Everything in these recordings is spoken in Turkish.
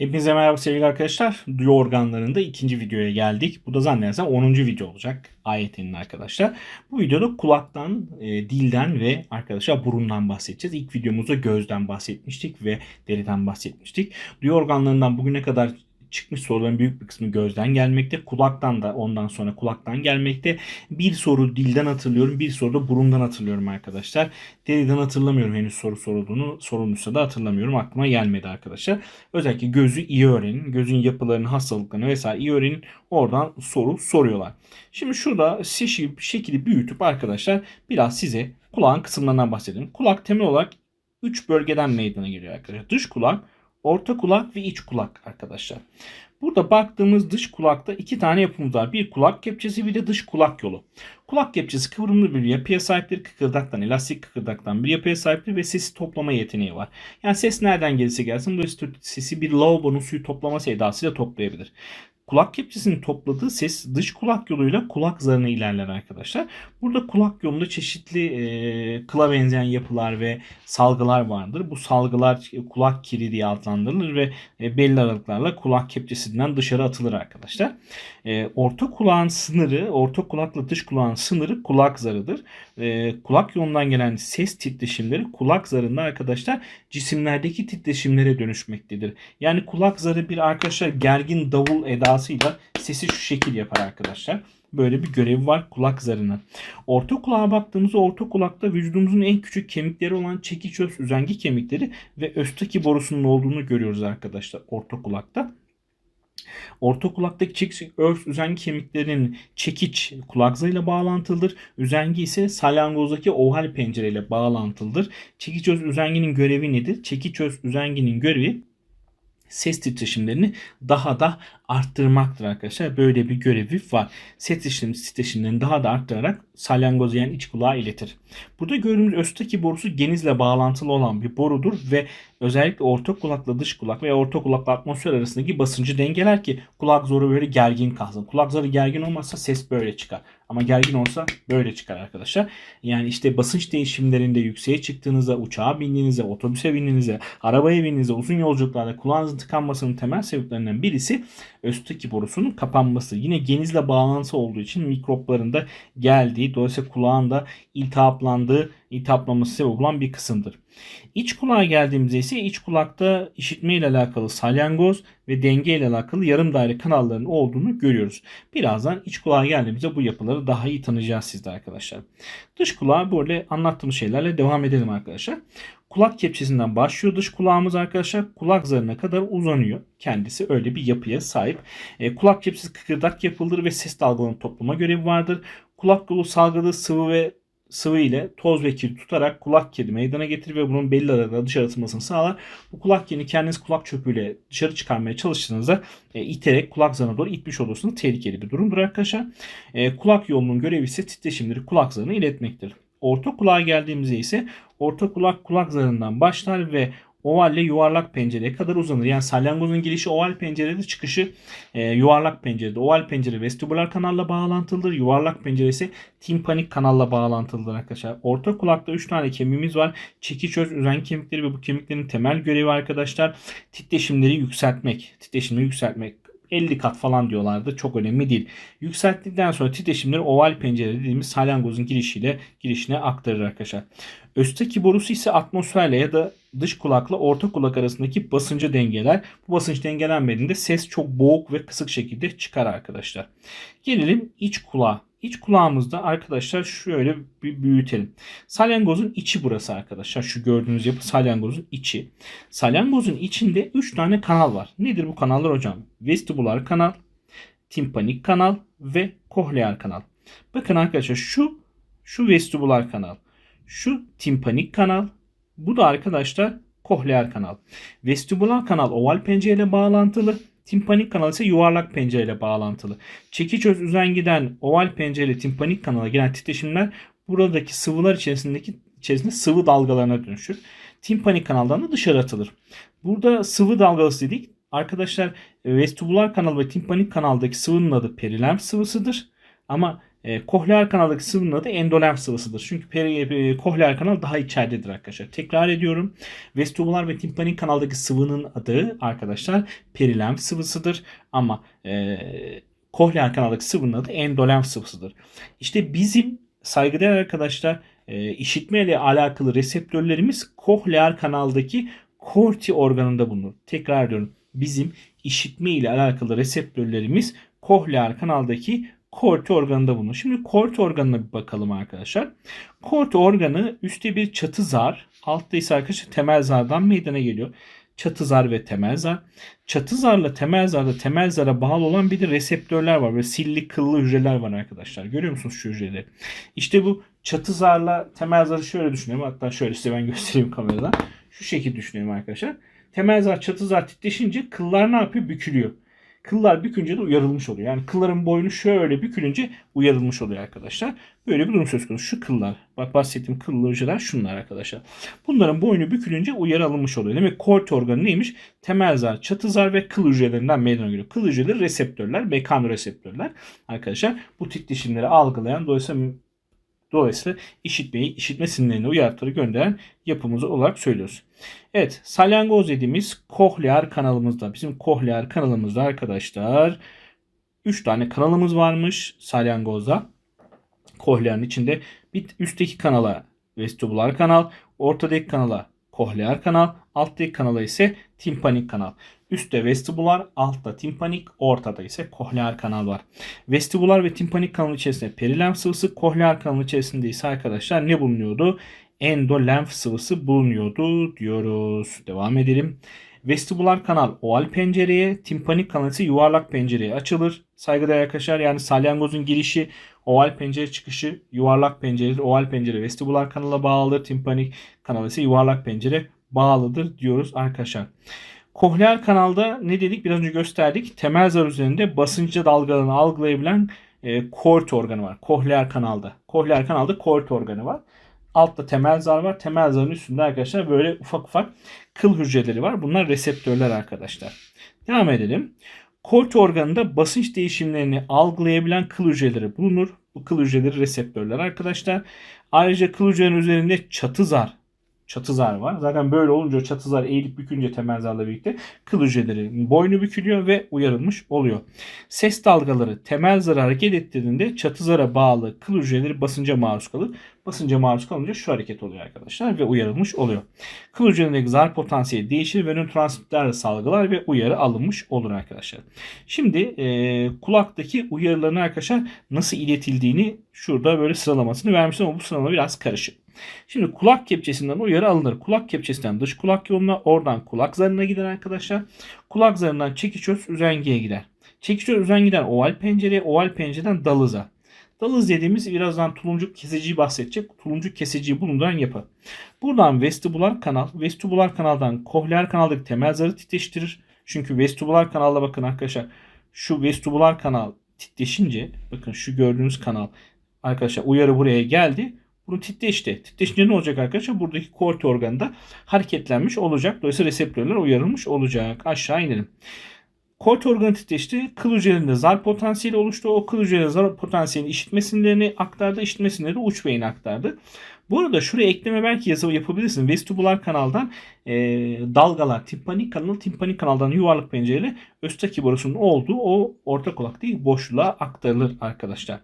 Hepinize merhaba sevgili arkadaşlar. Duyu organlarında ikinci videoya geldik. Bu da zannedersem 10. video olacak ayetinin arkadaşlar. Bu videoda kulaktan, e, dilden ve arkadaşlar burundan bahsedeceğiz. İlk videomuzda gözden bahsetmiştik ve deriden bahsetmiştik. Duyu organlarından bugüne kadar çıkmış soruların büyük bir kısmı gözden gelmekte. Kulaktan da ondan sonra kulaktan gelmekte. Bir soru dilden hatırlıyorum. Bir soru da burundan hatırlıyorum arkadaşlar. Deriden hatırlamıyorum henüz soru sorulduğunu. Sorulmuşsa da hatırlamıyorum. Aklıma gelmedi arkadaşlar. Özellikle gözü iyi öğrenin. Gözün yapılarını, hastalıklarını vesaire iyi öğrenin. Oradan soru soruyorlar. Şimdi şurada şekil, şekili büyütüp arkadaşlar biraz size kulağın kısımlarından bahsedelim. Kulak temel olarak 3 bölgeden meydana geliyor arkadaşlar. Dış kulak, orta kulak ve iç kulak arkadaşlar. Burada baktığımız dış kulakta iki tane yapımız var. Bir kulak kepçesi bir de dış kulak yolu. Kulak kepçesi kıvrımlı bir yapıya sahiptir. Kıkırdaktan, elastik kıkırdaktan bir yapıya sahiptir ve sesi toplama yeteneği var. Yani ses nereden gelirse gelsin bu sesi bir lavabonun suyu toplaması edasıyla toplayabilir. Kulak kepçesinin topladığı ses dış kulak yoluyla kulak zarına ilerler arkadaşlar. Burada kulak yolunda çeşitli e, kıla benzeyen yapılar ve salgılar vardır. Bu salgılar kulak kiri diye adlandırılır ve e, belli aralıklarla kulak kepçesinden dışarı atılır arkadaşlar. E, orta kulağın sınırı, orta kulakla dış kulağın sınırı kulak zarıdır. E, kulak yolundan gelen ses titreşimleri kulak zarında arkadaşlar cisimlerdeki titreşimlere dönüşmektedir. Yani kulak zarı bir arkadaşlar gergin davul edasıyla sesi şu şekil yapar arkadaşlar. Böyle bir görevi var kulak zarının. Orta kulağa baktığımızda orta kulakta vücudumuzun en küçük kemikleri olan çekiç öz üzengi kemikleri ve östaki borusunun olduğunu görüyoruz arkadaşlar orta kulakta. Orta kulaktaki çekiç örs üzengi kemiklerinin çekiç kulak zarıyla bağlantılıdır. Üzengi ise salyangozdaki oval pencereyle bağlantılıdır. Çekiç öz üzenginin görevi nedir? Çekiç öz üzenginin görevi ses titreşimlerini daha da arttırmaktır arkadaşlar. Böyle bir görevi var. Ses titreşimlerini daha da arttırarak salyangoz yani iç kulağa iletir. Burada gördüğümüz östaki borusu genizle bağlantılı olan bir borudur ve özellikle orta kulakla dış kulak veya orta kulakla atmosfer arasındaki basıncı dengeler ki kulak zoru böyle gergin kalsın. Kulak zarı gergin olmazsa ses böyle çıkar. Ama gergin olsa böyle çıkar arkadaşlar. Yani işte basınç değişimlerinde yükseğe çıktığınızda, uçağa bindiğinizde, otobüse bindiğinizde, arabaya bindiğinizde, uzun yolculuklarda kulağınızın tıkanmasının temel sebeplerinden birisi östaki borusunun kapanması. Yine genizle bağlantısı olduğu için mikropların da geldiği, dolayısıyla kulağın da iltihaplandığı, iltihaplanması sebep olan bir kısımdır. İç kulağa geldiğimizde ise iç kulakta işitme ile alakalı salyangoz ve denge ile alakalı yarım daire kanalların olduğunu görüyoruz. Birazdan iç kulağa geldiğimizde bu yapıları daha iyi tanıyacağız sizde arkadaşlar. Dış kulağa böyle anlattığım şeylerle devam edelim arkadaşlar. Kulak kepçesinden başlıyor dış kulağımız arkadaşlar. Kulak zarına kadar uzanıyor. Kendisi öyle bir yapıya sahip. E, kulak kepçesi kıkırdak yapılır ve ses dalgalarını toplama görevi vardır. Kulak yolu salgıladığı sıvı ve sıvı ile toz ve kir tutarak kulak kiri meydana getirir ve bunun belli aralıkla dışarı atılmasını sağlar. Bu kulak kirini kendiniz kulak çöpüyle dışarı çıkarmaya çalıştığınızda e, iterek kulak zarına doğru itmiş olursunuz. Tehlikeli bir durumdur arkadaşlar. E, kulak yolunun görevi ise titreşimleri kulak zarına iletmektir. Orta kulağa geldiğimizde ise orta kulak kulak zarından başlar ve ovalle yuvarlak pencereye kadar uzanır. Yani salyangozun girişi oval pencerede çıkışı e, yuvarlak pencerede. Oval pencere vestibüler kanalla bağlantılıdır. Yuvarlak pencere ise timpanik kanalla bağlantılıdır arkadaşlar. Orta kulakta 3 tane kemiğimiz var. Çekiç öz üzen kemikleri ve bu kemiklerin temel görevi arkadaşlar titreşimleri yükseltmek. Titreşimleri yükseltmek. 50 kat falan diyorlardı. Çok önemli değil. Yükselttikten sonra titreşimleri oval pencere dediğimiz salyangozun girişiyle girişine aktarır arkadaşlar. Östaki borusu ise atmosferle ya da dış kulakla orta kulak arasındaki basıncı dengeler. Bu basınç dengelenmediğinde ses çok boğuk ve kısık şekilde çıkar arkadaşlar. Gelelim iç kulağa. İç kulağımızda arkadaşlar şöyle bir büyütelim. Salyangozun içi burası arkadaşlar. Şu gördüğünüz yapı salyangozun içi. Salyangozun içinde 3 tane kanal var. Nedir bu kanallar hocam? Vestibular kanal, timpanik kanal ve kohlear kanal. Bakın arkadaşlar şu şu vestibular kanal. Şu timpanik kanal. Bu da arkadaşlar kohlear kanal. Vestibular kanal oval pencereyle bağlantılı. Timpanik kanal ise yuvarlak pencereyle bağlantılı. Çekiç öz üzengiden oval pencere timpanik kanala gelen titreşimler buradaki sıvılar içerisindeki içerisinde sıvı dalgalarına dönüşür. Timpanik kanaldan da dışarı atılır. Burada sıvı dalgası dedik. Arkadaşlar vestibular kanal ve timpanik kanaldaki sıvının adı perilem sıvısıdır. Ama e, kohlear kanaldaki sıvının adı endolenf sıvısıdır. Çünkü peri, e, kohlear kanal daha içeridedir arkadaşlar. Tekrar ediyorum. Vestibular ve timpanik kanaldaki sıvının adı arkadaşlar perilenf sıvısıdır. Ama e, kohlear kanaldaki sıvının adı endolenf sıvısıdır. İşte bizim saygıdeğer arkadaşlar e, işitme ile alakalı reseptörlerimiz kohlear kanaldaki korti organında bulunur. Tekrar ediyorum. Bizim işitme ile alakalı reseptörlerimiz kohlear kanaldaki korti organında bulunur. Şimdi korti organına bir bakalım arkadaşlar. Korti organı üstte bir çatı zar, altta ise arkadaşlar temel zardan meydana geliyor. Çatı zar ve temel zar. Çatı zarla temel zarda temel zara bağlı olan bir de reseptörler var. Böyle silli kıllı hücreler var arkadaşlar. Görüyor musunuz şu hücreleri? İşte bu çatı zarla temel zarı şöyle düşünelim. Hatta şöyle size ben göstereyim kameradan. Şu şekilde düşünelim arkadaşlar. Temel zar çatı zar titreşince kıllar ne yapıyor? Bükülüyor. Kıllar bükünce de uyarılmış oluyor. Yani kılların boynu şöyle bükülünce uyarılmış oluyor arkadaşlar. Böyle bir durum söz konusu. Şu kıllar. Bak bahsettiğim kıllı hücreler şunlar arkadaşlar. Bunların boynu bükülünce uyarı alınmış oluyor. Demek korti organı neymiş? Temel zar, çatı zar ve kıl hücrelerinden meydana geliyor. Kıl hücreleri reseptörler, mekanoreseptörler. Arkadaşlar bu titreşimleri algılayan dolayısıyla Dolayısıyla işitmeyi, işitme sinirlerini uyartıları gönderen yapımız olarak söylüyoruz. Evet, salyangoz dediğimiz kohlear kanalımızda. Bizim kohlear kanalımızda arkadaşlar 3 tane kanalımız varmış salyangozda. Kohlearın içinde bir üstteki kanala vestibular kanal, ortadaki kanala kohlear kanal, alttaki kanala ise timpanik kanal. Üstte vestibular, altta timpanik, ortada ise kohlear kanal var. Vestibular ve timpanik kanal içerisinde perilenf sıvısı, kohlear kanal içerisinde ise arkadaşlar ne bulunuyordu? Endolenf sıvısı bulunuyordu diyoruz. Devam edelim. Vestibular kanal oval pencereye, timpanik kanal ise yuvarlak pencereye açılır. Saygıdeğer arkadaşlar yani salyangozun girişi oval pencere çıkışı yuvarlak penceredir. Oval pencere vestibular kanala bağlıdır. Timpanik kanal ise yuvarlak pencere bağlıdır diyoruz arkadaşlar. Kohlear kanalda ne dedik biraz önce gösterdik. Temel zar üzerinde basınçlı dalgalarını algılayabilen e, kort organı var. Kohlear kanalda. Kohlear kanalda kort organı var. Altta temel zar var. Temel zarın üstünde arkadaşlar böyle ufak ufak kıl hücreleri var. Bunlar reseptörler arkadaşlar. Devam edelim. Kort organında basınç değişimlerini algılayabilen kıl hücreleri bulunur. Bu kıl hücreleri reseptörler arkadaşlar. Ayrıca kıl hücrenin üzerinde çatı zar çatı zar var. Zaten böyle olunca çatı zar eğilip bükünce temel zarla birlikte kıl hücreleri boynu bükülüyor ve uyarılmış oluyor. Ses dalgaları temel zarı hareket ettirdiğinde çatı zara bağlı kıl hücreleri basınca maruz kalır. Basınca maruz kalınca şu hareket oluyor arkadaşlar ve uyarılmış oluyor. Kıl hücrelerindeki zar potansiyeli değişir ve nörotransmitterle salgılar ve uyarı alınmış olur arkadaşlar. Şimdi e, kulaktaki uyarıların arkadaşlar nasıl iletildiğini şurada böyle sıralamasını vermiştim ama bu sıralama biraz karışık. Şimdi kulak kepçesinden uyarı alınır. Kulak kepçesinden dış kulak yoluna oradan kulak zarına gider arkadaşlar. Kulak zarından çekiçöz üzengeye gider. Çekiçöz üzengiden oval pencereye, oval pencereden dalıza. Dalız dediğimiz birazdan tuluncuk kesiciyi bahsedecek. Tuluncuk kesiciyi bulunduran yapı. Buradan vestibular kanal, vestibular kanaldan kohlear kanaldaki temel zarı titreştirir. Çünkü vestibular kanalda bakın arkadaşlar şu vestibular kanal titreşince bakın şu gördüğünüz kanal arkadaşlar uyarı buraya geldi. Bunu titreşti. Titreşince ne olacak arkadaşlar? Buradaki korti organı hareketlenmiş olacak. Dolayısıyla reseptörler uyarılmış olacak. Aşağı inelim. Korti organı titreşti. Kıl hücrelerinde zar potansiyeli oluştu. O kıl hücrelerinde zar potansiyelini işitme sinirlerini aktardı. İşitme sinirleri uç beyine aktardı. Bu arada şuraya ekleme belki yazı yapabilirsin. Vestibular kanaldan e, dalgalar, timpanik kanal, timpanik kanaldan yuvarlak pencereli östaki borusunun olduğu o orta kulak değil boşluğa aktarılır arkadaşlar.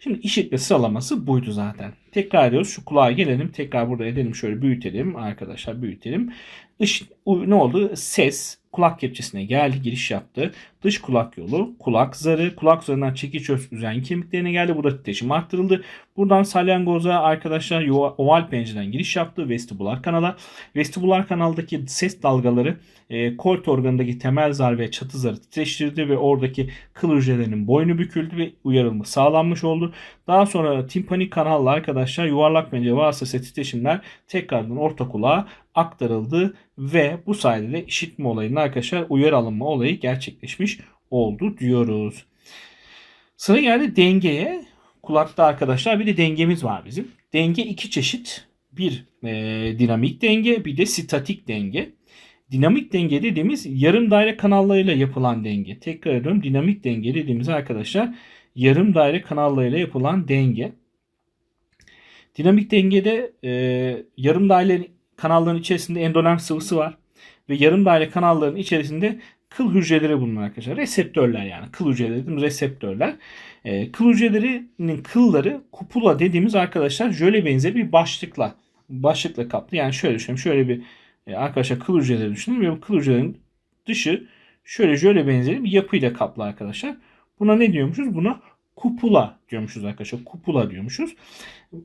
Şimdi işitme sıralaması buydu zaten. Tekrar ediyoruz. Şu kulağa gelelim. Tekrar burada edelim. Şöyle büyütelim. Arkadaşlar büyütelim. Iş, ne oldu? Ses kulak kepçesine geldi, giriş yaptı. Dış kulak yolu, kulak zarı, kulak zarından çekiç üzen kemiklerine geldi. Burada titreşim arttırıldı. Buradan salyangoza arkadaşlar oval pencereden giriş yaptı. Vestibular kanala. Vestibular kanaldaki ses dalgaları e, kort organındaki temel zar ve çatı zarı titreştirdi ve oradaki kıl hücrelerinin boynu büküldü ve uyarılma sağlanmış oldu. Daha sonra timpanik kanalla arkadaşlar yuvarlak pencere vasıtasıyla titreşimler tekrardan orta kulağa aktarıldı ve bu sayede de işitme olayının arkadaşlar uyarı alınma olayı gerçekleşmiş oldu diyoruz. Sıra geldi dengeye. Kulakta arkadaşlar bir de dengemiz var bizim. Denge iki çeşit. Bir e, dinamik denge bir de statik denge. Dinamik denge dediğimiz yarım daire kanallarıyla yapılan denge. Tekrar ediyorum dinamik denge dediğimiz arkadaşlar yarım daire kanallarıyla yapılan denge. Dinamik dengede e, yarım daire kanalların içerisinde endolerm sıvısı var ve yarım daire kanalların içerisinde kıl hücreleri bulunan arkadaşlar. Reseptörler yani. Kıl hücreleri dediğimiz reseptörler. E, kıl hücrelerinin kılları kupula dediğimiz arkadaşlar jöle benzeri bir başlıkla başlıkla kaplı. Yani şöyle düşünelim. Şöyle bir e, arkadaşlar kıl hücreleri düşünün ve bu kıl hücrelerin dışı şöyle jöle benzeri bir yapıyla kaplı arkadaşlar. Buna ne diyormuşuz? Buna kupula diyormuşuz arkadaşlar. Kupula diyormuşuz.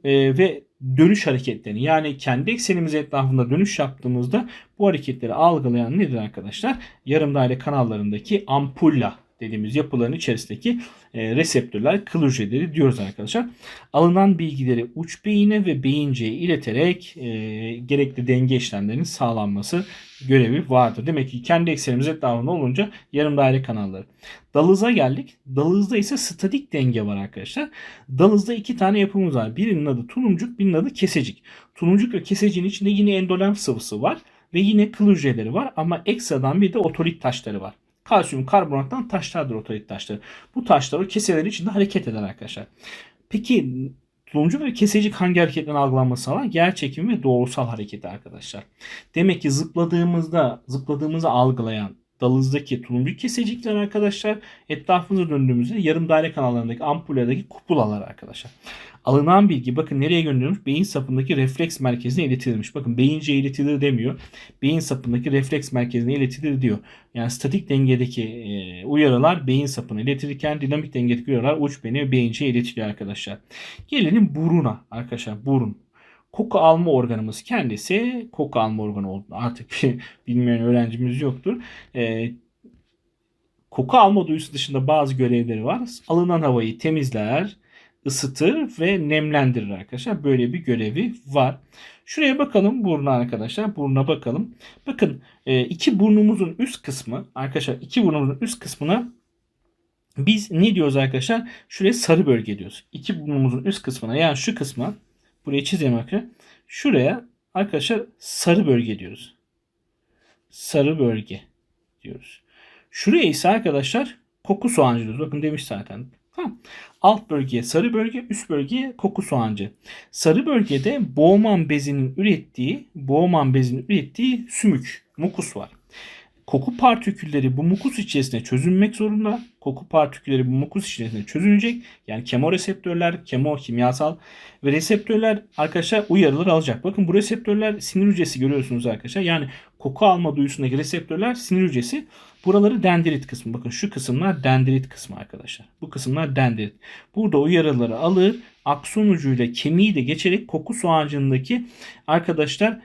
E, ve dönüş hareketlerini yani kendi eksenimiz etrafında dönüş yaptığımızda bu hareketleri algılayan nedir arkadaşlar? Yarım daire kanallarındaki ampulla dediğimiz yapıların içerisindeki e, reseptörler, kıl hücreleri diyoruz arkadaşlar. Alınan bilgileri uç beyine ve beyinceye ileterek e, gerekli denge işlemlerinin sağlanması görevi vardır. Demek ki kendi eksenimiz etrafında olunca yarım daire kanalları. Dalız'a geldik. Dalız'da ise statik denge var arkadaşlar. Dalız'da iki tane yapımız var. Birinin adı tulumcuk, birinin adı kesecik. Tulumcuk ve keseciğin içinde yine endolerm sıvısı var ve yine kıl hücreleri var ama ekstradan bir de otolit taşları var. Kalsiyum karbonattan taşlardır otolit taşları. Bu taşlar o keselerin içinde hareket eder arkadaşlar. Peki tulumcuk ve kesecik hangi hareketten algılanması sağlar? Yer çekimi ve doğrusal hareketi arkadaşlar. Demek ki zıpladığımızda zıpladığımızı algılayan dalınızdaki tulumcuk kesecikler arkadaşlar etrafımıza döndüğümüzde yarım daire kanallarındaki ampuladaki kupulalar arkadaşlar. Alınan bilgi bakın nereye gönderilmiş? Beyin sapındaki refleks merkezine iletilmiş. Bakın beyince iletilir demiyor. Beyin sapındaki refleks merkezine iletilir diyor. Yani statik dengedeki e, uyarılar beyin sapına iletilirken dinamik dengedeki uyarılar uç beyine ve beyince iletiliyor arkadaşlar. Gelelim buruna arkadaşlar burun koku alma organımız kendisi koku alma organı oldu. Artık bilmeyen öğrencimiz yoktur. E, koku alma duyusu dışında bazı görevleri var. Alınan havayı temizler, ısıtır ve nemlendirir arkadaşlar. Böyle bir görevi var. Şuraya bakalım buruna arkadaşlar. Buruna bakalım. Bakın e, iki burnumuzun üst kısmı arkadaşlar iki burnumuzun üst kısmına biz ne diyoruz arkadaşlar? Şuraya sarı bölge diyoruz. İki burnumuzun üst kısmına yani şu kısma buraya çizeyim arkadaşlar. Şuraya arkadaşlar sarı bölge diyoruz. Sarı bölge diyoruz. Şuraya ise arkadaşlar koku soğancı diyoruz. Bakın demiş zaten. Tamam. Alt bölgeye sarı bölge, üst bölgeye koku soğancı. Sarı bölgede boğman bezinin ürettiği, boğman bezinin ürettiği sümük, mukus var. Koku partikülleri bu mukus içerisinde çözünmek zorunda. Koku partikülleri bu mukus içerisinde çözünecek. Yani kemoreseptörler, kemo kimyasal ve reseptörler arkadaşlar uyarıları alacak. Bakın bu reseptörler sinir hücresi görüyorsunuz arkadaşlar. Yani koku alma duyusundaki reseptörler sinir hücresi. Buraları dendrit kısmı. Bakın şu kısımlar dendrit kısmı arkadaşlar. Bu kısımlar dendrit. Burada uyarıları alır. Akson ucuyla kemiği de geçerek koku soğancındaki arkadaşlar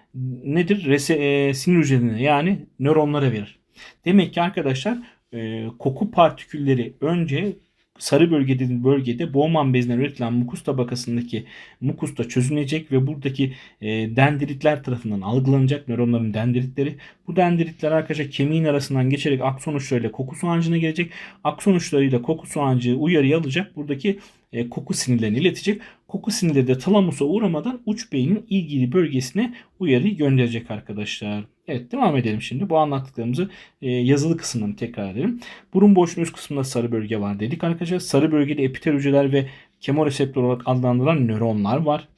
nedir? Rese, e, sinir hücrelerine yani nöronlara verir. Demek ki arkadaşlar e, koku partikülleri önce sarı bölge dediğim bölgede Bowman bezinden üretilen mukus tabakasındaki mukus da çözünecek ve buradaki e, dendritler tarafından algılanacak nöronların dendritleri. Bu dendritler arkadaşlar kemiğin arasından geçerek akson uçlarıyla koku soğancına gelecek. Akson uçlarıyla koku soğancı uyarıyı alacak. Buradaki e, koku sinirlerini iletecek. Koku sinirleri de talamusa uğramadan uç beynin ilgili bölgesine uyarıyı gönderecek arkadaşlar. Evet devam edelim şimdi. Bu anlattıklarımızı e, yazılı kısımdan tekrar edelim. Burun boşluğunun üst kısmında sarı bölge var dedik arkadaşlar. Sarı bölgede epitel hücreler ve kemoreseptör olarak adlandırılan nöronlar var.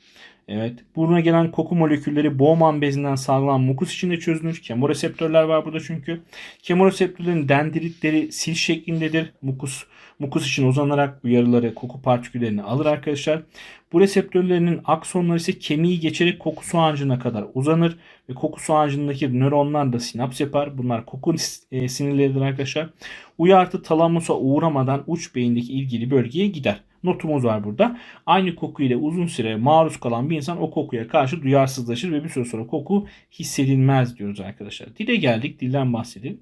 Evet. Buruna gelen koku molekülleri Bowman bezinden salgılanan mukus içinde çözünür. Kemoreseptörler var burada çünkü. Kemoreseptörlerin dendritleri sil şeklindedir. Mukus mukus için uzanarak uyarıları, koku partiküllerini alır arkadaşlar. Bu reseptörlerinin aksonları ise kemiği geçerek koku soğancına kadar uzanır ve koku soğancındaki nöronlar da sinaps yapar. Bunlar koku e, sinirleridir arkadaşlar. Uyartı talamusa uğramadan uç beyindeki ilgili bölgeye gider notumuz var burada. Aynı koku ile uzun süre maruz kalan bir insan o kokuya karşı duyarsızlaşır ve bir süre sonra koku hissedilmez diyoruz arkadaşlar. Dile geldik. Dilden bahsedelim.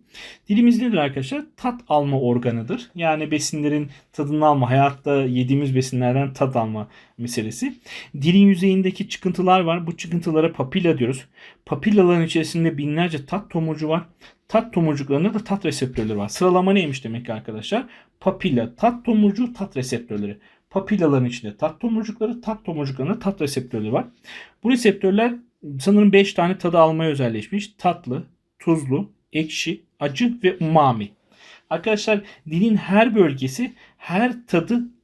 Dilimiz nedir arkadaşlar? Tat alma organıdır. Yani besinlerin tadını alma, hayatta yediğimiz besinlerden tat alma meselesi. Dilin yüzeyindeki çıkıntılar var. Bu çıkıntılara papilla diyoruz. Papillaların içerisinde binlerce tat tomurcu var. Tat tomurcuklarında da tat reseptörleri var. Sıralama neymiş demek ki arkadaşlar? Papilla, tat tomurcuğu, tat reseptörleri. Papillaların içinde tat tomurcukları, tat tomurcuklarında tat reseptörleri var. Bu reseptörler sanırım 5 tane tadı almaya özelleşmiş. Tatlı, tuzlu, ekşi, acı ve umami. Arkadaşlar dilin her bölgesi her tadı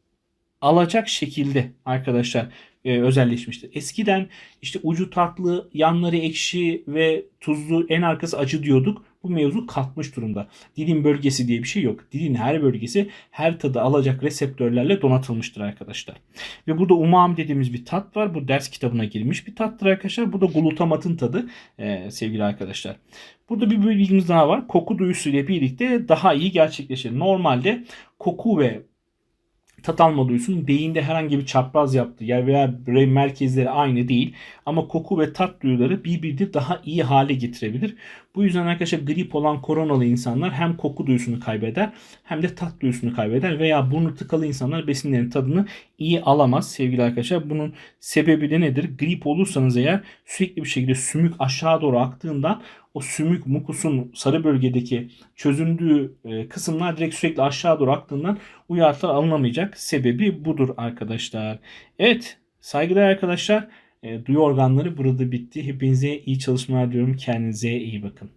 alacak şekilde arkadaşlar e, özelleşmiştir. Eskiden işte ucu tatlı, yanları ekşi ve tuzlu, en arkası acı diyorduk. Bu mevzu kalkmış durumda. Dilin bölgesi diye bir şey yok. Dilin her bölgesi her tadı alacak reseptörlerle donatılmıştır arkadaşlar. Ve burada umami dediğimiz bir tat var. Bu ders kitabına girmiş bir tattır arkadaşlar. Bu da glutamatın tadı e, sevgili arkadaşlar. Burada bir bilgimiz daha var. Koku duyusu ile birlikte daha iyi gerçekleşir. Normalde koku ve tat alma duyusunun beyinde herhangi bir çapraz yaptığı yer veya brain merkezleri aynı değil. Ama koku ve tat duyuları birbirini daha iyi hale getirebilir. Bu yüzden arkadaşlar grip olan koronalı insanlar hem koku duyusunu kaybeder hem de tat duyusunu kaybeder. Veya burnu tıkalı insanlar besinlerin tadını iyi alamaz sevgili arkadaşlar. Bunun sebebi de nedir? Grip olursanız eğer sürekli bir şekilde sümük aşağı doğru aktığından o sümük mukusun sarı bölgedeki çözündüğü e, kısımlar direkt sürekli aşağı doğru aktığından uyarılar alınamayacak. Sebebi budur arkadaşlar. Evet saygıdeğer arkadaşlar e, duyu organları burada bitti. Hepinize iyi çalışmalar diyorum. Kendinize iyi bakın.